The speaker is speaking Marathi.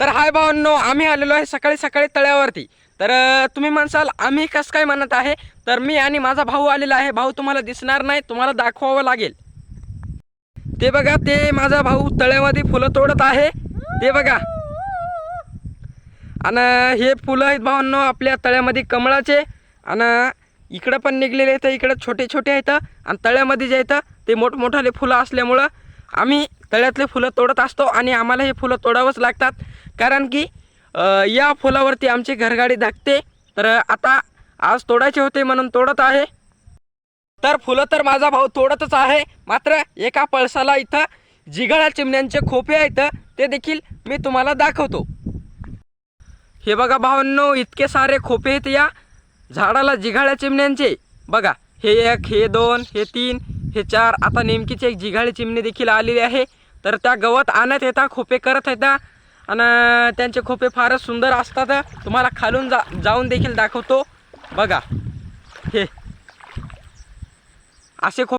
तर हाय भावांनो आम्ही आलेलो आहे सकाळी सकाळी तळ्यावरती. तर तुम्ही म्हणसाल आम्ही कसं काय म्हणत आहे? तर मी आणि माझा भाऊ आलेला आहे. भाऊ तुम्हाला दिसणार नाही तुम्हाला दाखवावं लागेल. ते बघा ते माझा भाऊ तळ्यामध्ये फुलं तोडत आहे. ते बघा. आणि हे फुलं आहेत भावांनो आपल्या तळ्यामध्ये कमळाचे. आणि इकडं पण निघलेले आहेत इकडं छोटे छोटे आहेत. आणि तळ्यामध्ये जे आहेत ते मोठमोठाले फुलं असल्यामुळं आम्ही तळ्यातले फुलं तोडत असतो आणि आम्हाला हे फुलं तोडावंच लागतात. कारण की या फुलावरती आमची घरगाडी धाकते तर आता आज तोडायचे होते म्हणून तोडत आहे. तर फुलं तर माझा भाऊ तोडतच आहे. मात्र एका पळसाला इथं जिगाळा चिमण्यांचे खोपे आहेत. ते देखील मी तुम्हाला दाखवतो. हे बघा भावांनो इतके सारे खोपे आहेत या झाडाला जिघाळ्या चिमण्यांचे. बघा हे एक हे दोन हे तीन हे चार. आता नेमकीचे एक जिघाळी चिमणी देखील आलेली आहे. तर त्या गवत आणत येतात खोपे करत येतात आणि त्यांचे खोपे फारच सुंदर असतात. तुम्हाला खालून जा जाऊन देखील दाखवतो. बघा. हे. असे खोपे